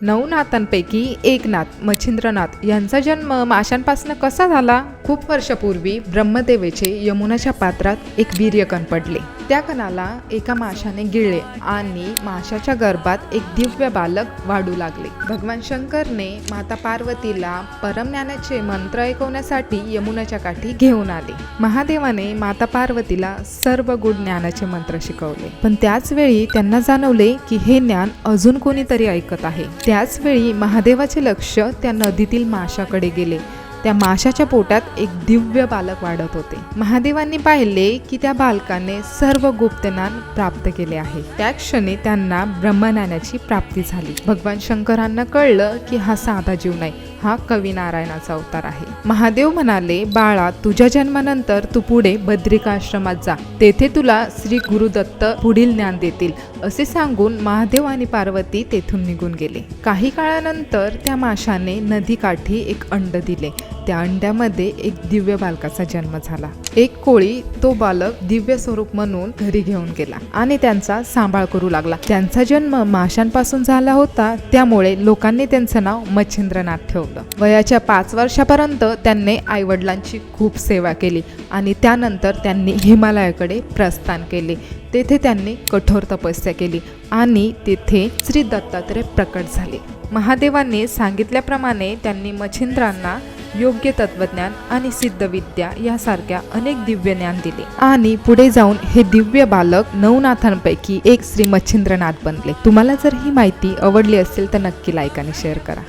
नऊ नातांपैकी एक नाथ मच्छिंद्रनाथ यांचा जन्म माशांपासून कसा झाला? खूप वर्षापूर्वी ब्रह्मदेवेचे यमुनाच्या पात्रात एक वीर्यकण पडले. त्या कणाला एका माशाने गिळले आणि माशाच्या गर्भात एक दिव्य बालक वाढू लागले. भगवान शंकरने माता पार्वतीला परमज्ञानाचे मंत्र ऐकवण्यासाठी यमुनाच्या काठी घेऊन आले. महादेवाने माता पार्वतीला सर्व गुण ज्ञानाचे मंत्र शिकवले. पण त्याच वेळी त्यांना जाणवले की हे ज्ञान अजून कोणीतरी ऐकत आहे. त्याच वेळी महादेवाचे लक्ष त्या नदीतील माशाकडे गेले. त्या माशाच्या पोटात एक दिव्य बालक वाढत होते. महादेवांनी पाहिले की त्या बालकाने सर्व गुप्तनान प्राप्त केले आहे. त्या क्षणी त्यांना ब्रह्मज्ञानाची प्राप्ती झाली. भगवान शंकरांना कळलं की हा साधा जीव नाही. हा कवी नारायणाचा अवतार आहे. महादेव म्हणाले बाळा तुझ्या जन्मानंतर तू पुढे बद्रिकाश्रमात जा. तेथे तुला श्री गुरुदत्त पुढील ज्ञान देतील. असे सांगून महादेव आणि पार्वती तेथून निघून गेले. काही काळानंतर त्या माशाने नदीकाठी एक अंड दिले. त्या अंड्यामध्ये एक दिव्य बालकाचा जन्म झाला. एक कोळी तो बालक दिव्य स्वरूप म्हणून घरी घेऊन गेला आणि त्यांचा सांभाळ करू लागला. त्यांचा जन्म माशांपासून झाला होता. त्यामुळे लोकांनी त्यांचं नाव मच्छिंद्रनाथ ठेवलं. वयाच्या पाच वर्षापर्यंत त्यांनी आईवडिलांची खूप सेवा केली आणि त्यानंतर त्यांनी हिमालयाकडे प्रस्थान केले. तेथे त्यांनी कठोर तपस्या केली आणि तेथे श्री दत्तात्रय प्रकट झाले. महादेवांनी सांगितल्याप्रमाणे त्यांनी मच्छिंद्रांना योग्य तत्वज्ञान आणि सिद्धविद्या यासारख्या अनेक दिव्य ज्ञान दिले आणि पुढे जाऊन हे दिव्य बालक नवनाथांपैकी एक श्री मच्छिंद्रनाथ बनले. तुम्हाला जर ही माहिती आवडली असेल तर नक्की लाईक आणि शेअर करा.